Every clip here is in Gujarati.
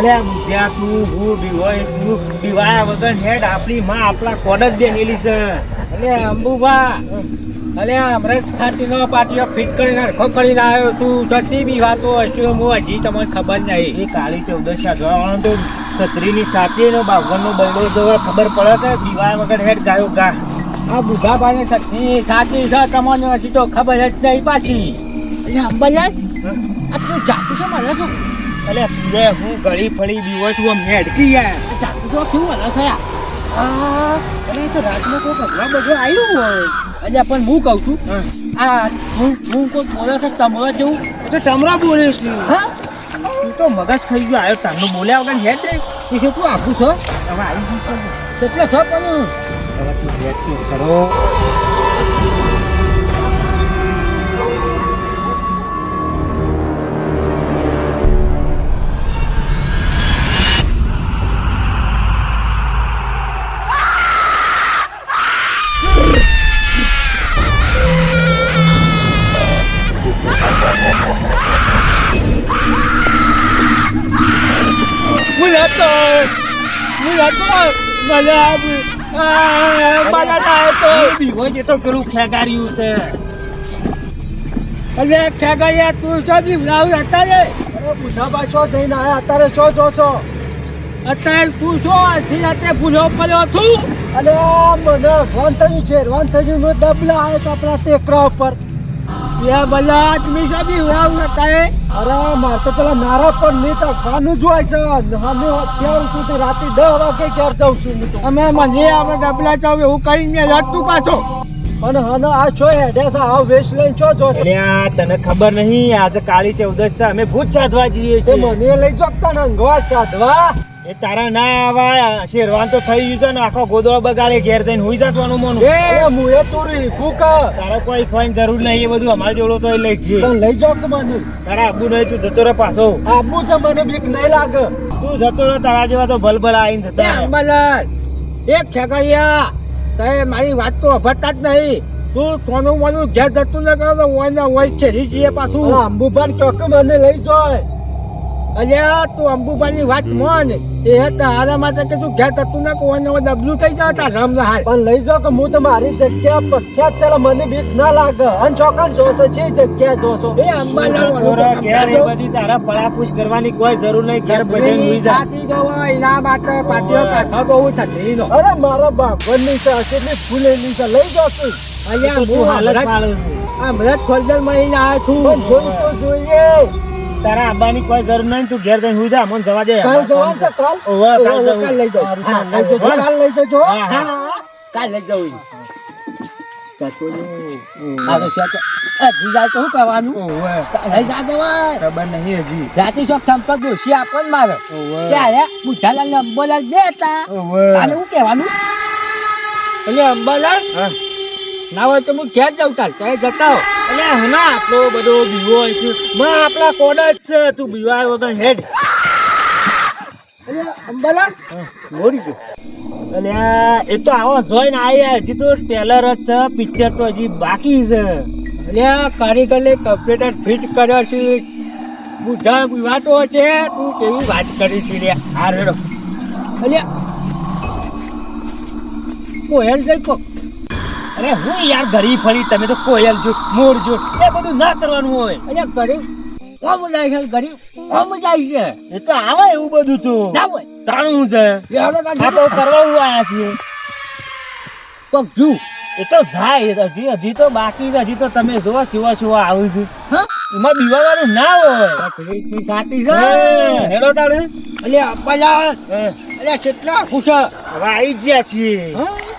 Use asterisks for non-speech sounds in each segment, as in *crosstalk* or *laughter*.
અલ્યા બુદ્ધ્યા તું હું બીવાય છું બીવાયા વગર હેડ આપણી માં આપણા કોડ જ બેનેલી છે. અલે અંબુભા અલે અમૃત છાતીનો પાટીઓ ફિટ કરીને હરખો કરીને આવ્યો છું. છતી બી વાતો હશું હું હજી તમને ખબર નહીં. એ કાળી ચૌદશા જોવા તો છત્રીની સાથે નો બાવનનો બૈડો જોવા ખબર પડે કે બીવાયા વગર હેડ ગાયો ગા. આ બુધાભાઈ છત્રી સાચી છે તમને હજી તો ખબર જ નહીં પાછી. અલ્યા અંબાલાલ આ તું જાતું છે મને શું અલ્યા તુએ હું ગળી ફળી બીવો છું આમ હેડકી યાર જાસુ તો કેવું મને થયા આ અરે તો રાજમાં કોઈ ભગવાન બધું આવ્યું હોય. અલ્યા પણ હું કહું છું આ હું હું કોઈ બોલે છે તમરા જેવું? તો તમરા બોલે છે. હા? તું તો મગજ ખાઈ ગયો આવ્યો તમને બોલ્યા વગર હેડ રે. એ શું તું આખું છો? હવે આવી ગયું છે. એટલે છો પણ હવે તું હેડ કરો. હતો મને મને તો છે તો પેલું ખેગાર્યું છે અરે ખેગડિયા તું છો બી લાવ અત્યારે અરે બુધાભાઈ છો જઈને આયા અત્યારે છો છો છો અત્યારે તું છો આથી રાતે ભૂલો પડ્યો છું અલે મને રોન થયું છે રોન થયું મેં ડબલા આવ્યા આપણા ટેકરા ઉપર. એ બધા છો બી અરે મારે તો પેલા નારા પર નહીં તો ખાનું જોવાય છે. અમે અત્યાર સુધી રાતે દસ વાગે ક્યારે જાઉં છું હું તો. અમે મને આપણે ડબલા ચાવ એવું કરીને લડતું પાછો. અને હને આ છો હેડે છે આ વેશ લઈને છો જો છો. તને ખબર નહીં આજે કાળી ચૌદશ છે અમે ભૂત સાધવા જઈએ છીએ. મને લઈ જોકતા ને અંગવા ચાધવા એ તારા ના આવા શેરવાન તો થઈ ગયું છે ને આખો ગોદળો બગાડે ઘેર જઈને હુઈ જવાનું મોનું. એ અરે હું એ તુરી કુક તારે કોઈ ખવાની જરૂર નહીં એ બધું અમારે જોડો તો લઈ જઈએ. પણ લઈ જોક મને. તારા આબુ નહીં તું જતો રહે પાછો. આબુ છે મને બીક નહીં લાગે. તું જતો રહે તારા જેવા તો ભલભલ આવીને જતા. અંબાલાલ એક ખેગડિયા તે મારી વાત તો અભતા જ નહીં. તું કોનું મોનું ઘેર જતું ન કરો તો હોય ને ઓય છે રીજીએ પાછું. આંબુ અંબુભાઈ ચોક મને લઈ જોય. અલ્યા તું અંબુબાની વાત મોન. એ તારા માટે કે તું ઘેર થતું ના કોઈ ને ડબલું થઈ જાય તા રામ હાલ પણ લઈ જાઓ કે હું તો મારી જગ્યા પ્રખ્યાત છે એટલે મને બીક ના લાગે. અને ચોકન જોશો છે જગ્યા જોશો. એ અંબાલાલ ઘેર એ બધી તારા પળાપૂછ કરવાની કોઈ જરૂર નહીં ઘેર ભજન હુઈ જા. સાચી જવો એના માટે પાટીઓ કાઠો બહુ છત્રીનો અરે મારા બાગવનની છે કેટલી ફૂલેલી છે લઈ જાઓ તું. અલ્યા હું હાલત પાડું છું. આ હમણાં ખોલદલ મળીને આવ્યો છું. જોઈ તો જોઈએ. તારા આબાની કોઈ જરૂર નહીં તું ઘેર જઈને હુઈ જા મને જવા દે. કાલ જવાનું છે કાલ ઓવે, કાલ કાલ લઈ જાઓ હા, કાલ લઈ જજો. હા. કાલ લઈ જવું. અંબાલાલ ના હોય તો હું ઘેર જાઉં તાર. ત્યાં જતા હો હના આટલો બધો બીવો હોય છે. માં આપણા કોડ જ છે? તું બીવાર વગર હેડ. એટલે અંબાલાલ મોરી ગયો. અલ્યા એ તો આવો જોઈને આયા. હજી તો ટેલર જ છે પિક્ચર તો હજી બાકી છે. એટલે કારીગરને કમ્પ્યુટર ફિટ કર્યો છે. બુઢા વાતો છે. તું કેવી વાત કરી છે રે હા રેડો એટલે કોયલ જઈ કો અરે હું યાર ઘરી ફરી તમે તો કોયલ જો મોર જો એ બધું ના કરવાનું હોય. અરે ગરીબ કોમ જાય છે ગરીબ કોમ જાય છે. એ તો આવે એવું બધું તો. ના હોય. તાણું છે? આ તો કરવા હું આયા છીએ. કોક જુ એ તો જાય હજી હજી તો બાકી છે હજી તો તમે જોવો સિવા સિવા આવું છે. એમાં બીવાવાનું ના હોય. સાચી છે. હેડો તારે અલ્યા અંબાલાલ હે, એટલે કેટલા ખુશ. હવે આવી ગયા છીએ.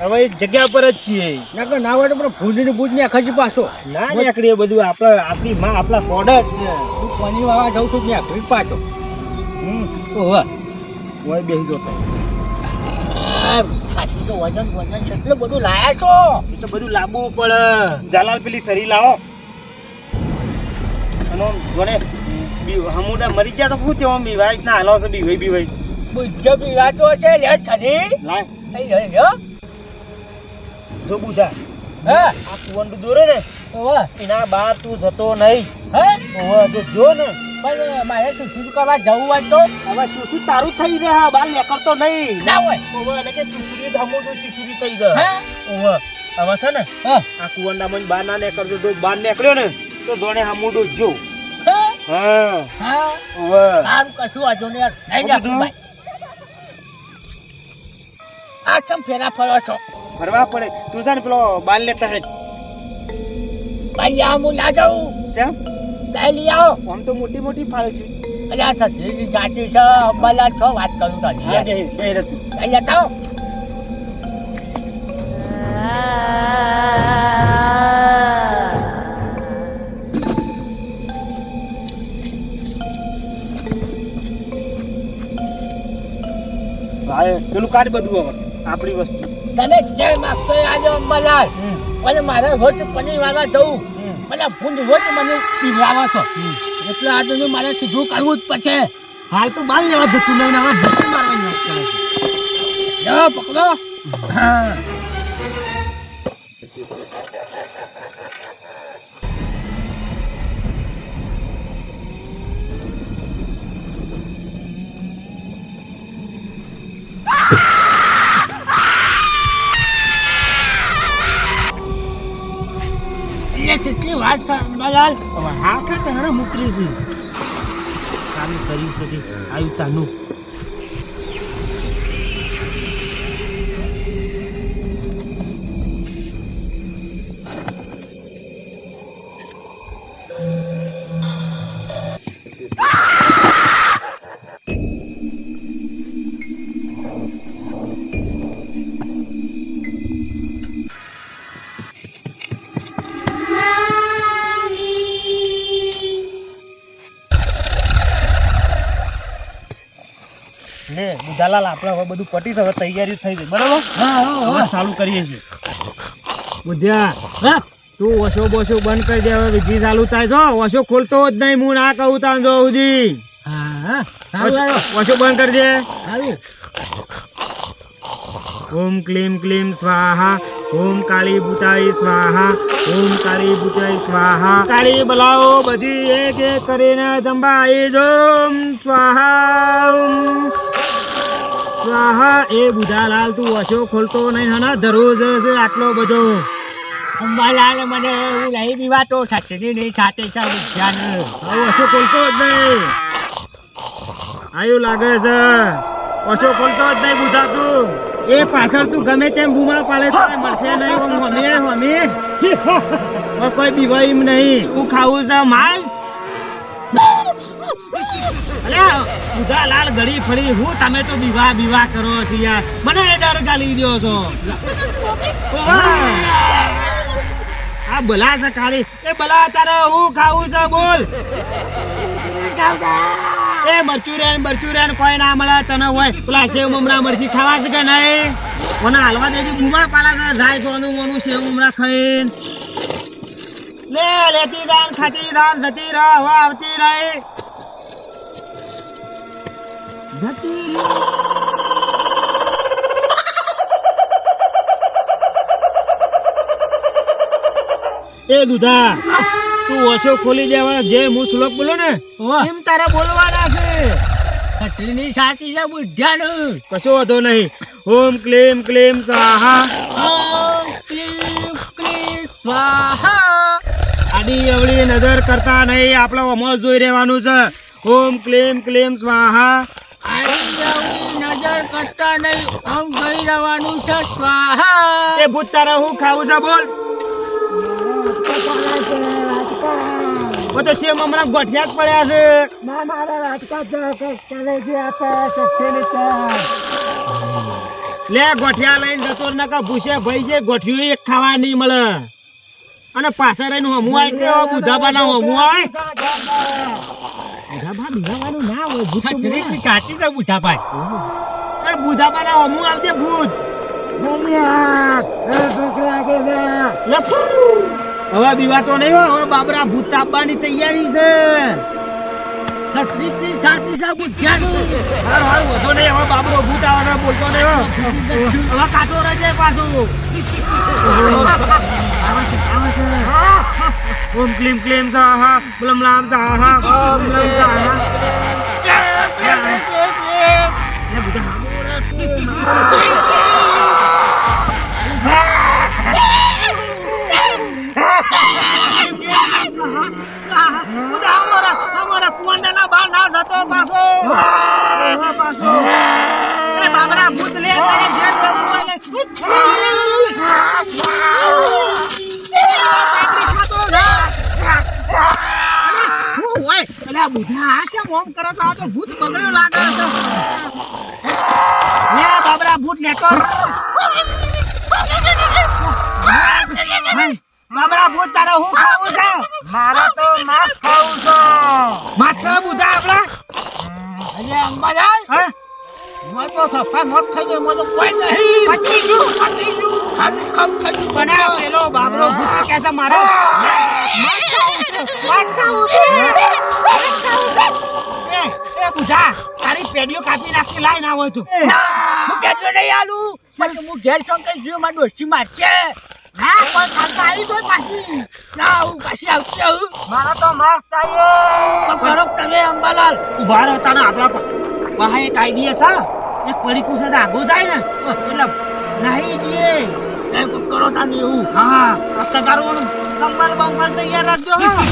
હવે એક જગ્યા પર જ છીએ. નકર ના હોય પણ ભૂંડી ભૂજ ને ખજી પાછો. ના નીકળીએ બધું. આપણે આપણી માં આપણા જ હું પની વાવા જાઉં છું ત્યાં પાછો. હમ, બેસી જો તમે. ખાસી તો વજન વજન કેટલું બધું લાયા છો? એ તો બધું લાવવું પડે. જાલાલ પેલી સરી લાવો. અને જોડે બી- હમુડા મરી ગયા તો શું થયું? બી બીવાય ના હાલો છે બી બીવાય બુદ્ધ પીવાતો છે લે છરી લાય. અહીં લે જો બુજા હે? આ કુવંડું દોરે ને ઓવા. એના બાર તું જતો નહીં. હે? ઓવા જો જો ને. પણ મારે શું કરવા જવું હોય તો? હવે શું શું તારું થઈ રહે? હા બાર નીકળતો નહીં. ના હોય. ઓવા એટલે કે સુકરી ધમોડું શીખરી થઈ ગયો. હે? ઓવા હવે છે ને હા? આ કુવરનામાં બહાર ના નીકળતો તો બહાર નીકળ્યો ને તો દોડે હામુડું જો હા? હા. ઓવા. સારું કશું નહીં. યાર. નહીં જા ભાઈ. આ ચમ ફેરા ફરો છો? ફરવા પડે. તું છે ને પેલો બાલ લેતા હે ભાઈ આ હું ના જાઉં. શેમ? લઈ લઈ આવો. આમ તો મોટી મોટી ફાળ છે. અલ્યા સત્રીજી જાતિ છે. બલા છો વાત કરું તારી હા યાર. દે દે રે તું લઈ જતા પેલું કાઢ બધું હવે. આપણી વસ્તુ. તમે જે માગતો આજે અંબાલાલ. પણ મારે રોજ પનીર વાળવા જવું પેલા ભૂંજ રોજ મને પીવડાવો છો. એટલે આજે મારે સીધું કરવું જ પડશે. હાલ તો બાલ લેવા જતું નહીં હવે ધક્કો મારવાની વાત કરે છે. પકડો. હા કેટલી વાત હવે હા કે તારા મુકરી છે. સારું કર્યું છે આવ્યું તાનું લે આપણે હવે બધું પટી હવે તૈયારી થઈ ગઈ. બરાબર? હવે ચાલુ કરીએ છીએ. બુધ્યા તું ઓશો બોશો બંધ કરી દે હવે વીજળી ચાલુ થાય. છો ઓશો ખોલતો જ નહીં હું ના કહું તાન જો સુધી ઓછો બંધ કરી દે. ઓમ ક્લીમ ક્લીમ સ્વાહા ઓમ કાળી ભૂતાઈ સ્વાહા ઓમ કાળી ભૂતાઈ સ્વાહા. કાળી બલાઓ બધી એક એક કરીને જંબાઈ જો સ્વાહા ઓમ સ્વાહા એ બુધાલાલ તું ઓછો ખોલતો નહીં હના? દરરોજ આટલો બધો. અંબાલાલ મને એવું નહીં બીવાતો છત્રી નહીં સાથે ઓછો ખોલતો જ નહીં. આયું લાગે છે. ઓછો ખોલતો જ નહીં બુધા તું. એ પાછળ તું ગમે તેમ બુમા પાડે છે મળશે નહીં. મમ્મી *laughs* મમ્મી કોઈ બીવાયું નહીં. હું ખાવું છે માલ? અલ્યા લાલ ઘડી ફરી હું તમે તો વિવાહ વિવાહ કરો છો યાર. મને ડર ગાલી દ્યો છો. આ ભલા છે કાળી. એ ભલા તારે હું ખાવું છે, બોલ. એ મરચુરેન મરચુરેન કોઈ ના મળે, તને હોય. પેલા સેવ મમરા મરચી ખાવા કે નહીં? મને હાલવા દેજે, બુમા પાલા જાય સોનું મોનું સેવ મમરા ખાઈને. લે લેતી દાન ખાચી દાન જતી રહ હવા આવતી રહે જતી એ દુધા તું ઓછો ખોલી દેવા જે હું શ્લોક બોલો ને. એમ તારે બોલવાના છે. ખટલીની સાચી છે બુદ્ધ્યાનું કશો વાંધો નહીં. ઓમ ક્લેમ ક્લેમ સ્વાહા. ઓમ ક્લેમ ક્લેમ સ્વાહા. આડી અવળી નજર કરતા નહીં આપણે અમલ જોઈ રહેવાનું છે. ઓમ ક્લેમ ક્લેમ સ્વાહા. નજર કરતા નહીં આમ ગઈ રહેવાનું છે સ્વાહા. એ ભૂત તારે હું ખાવું છે બોલ. તો શેમ હમણાં ગોઠિયા જ પડ્યા છે. ના મારા રાજકા કરે છે આપે શક્તિની લે ગોઠિયા લઈને જતો ન ભૂસે ભાઈ જે ગોઠિયું એક ખાવા નહીં મળે. અને પાછળ રહીને હમું આવે કે બુધાબાના હમું આવે બુધાબા બીવાવાનું ના હોય ભૂત. છત્રીની સાચી છે બુધાબા એ બુધાબાના હમું આવજે ભૂત. હવે બીવાતો નહીં હવે બાબરા ભૂત તાપવાની તૈયારી છે. છત્રીની સાચી છે બુદ્ધ્યાનું હારું હારું વધો નહીં હવે બાબરો ભૂત આવે બોલતો નહીં હવે કાચો રહેજે પાછું. ઓમ ક્લીમ ક્લીમ સ્વાહા બલમ લામ સ્વાહા ઓમ લમ સ્વાહા લે બધા અમારા અમારા કુંડાના બહાર ના જતો પાછો. પાછો. બાબરા ભૂત લે તારે જેલ જવું હોય અલા બુઢા આ શેમ ઓમ કરો તો આ તો ભૂત બગડ્યું લાગે છે. લે બાબરા ભૂત લેતો બાબરા ભૂત તારે હું ખાવું છે? મારા તો માસ ખાવું છો. માત્ર બુઢા આપડા અરે અંબાલાલ? હા? મેં તો સફા નોટ થઈ ગઈ મને કોઈ નહીં પતી ગયું પતી ગયું ખાલી કમ થઈ ગયું આ પેલો બાબરો ભૂત કે છે મારે માસ ખાવું છે માસ ખાવું છે એ એ બુઢા તારી પેડીઓ કાપી નાખી લાઈ ના હોય તું હું બેઠો નહીં આલું પછી હું ઘેર ચોંકાઈ જોયું મારી ડોસી મારશે હા કોઈ ખાતા આવી તો પાછી ના પાછી આવતી મારા તો માસ થાય તો તમે અંબાલાલ ઊભા રહો તાને આપણા પા- પાસે એક આઈડિયા છે એક પડીકું છે તો આગું જાય ને એટલે નાહી જઈએ એ કોક કરો તાને એવું હા આ તમારું કંબલ બંબલ તૈયાર રાખજો હા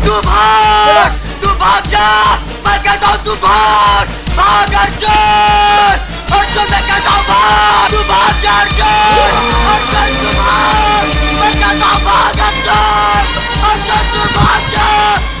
तू भाग तू भाग जा मैं कहता हूँ तू भाग भाग Arjun Ordu ve kazanma! Duman gerçek! Ordu duman! Ve kazanma gerçek! Ordu duman!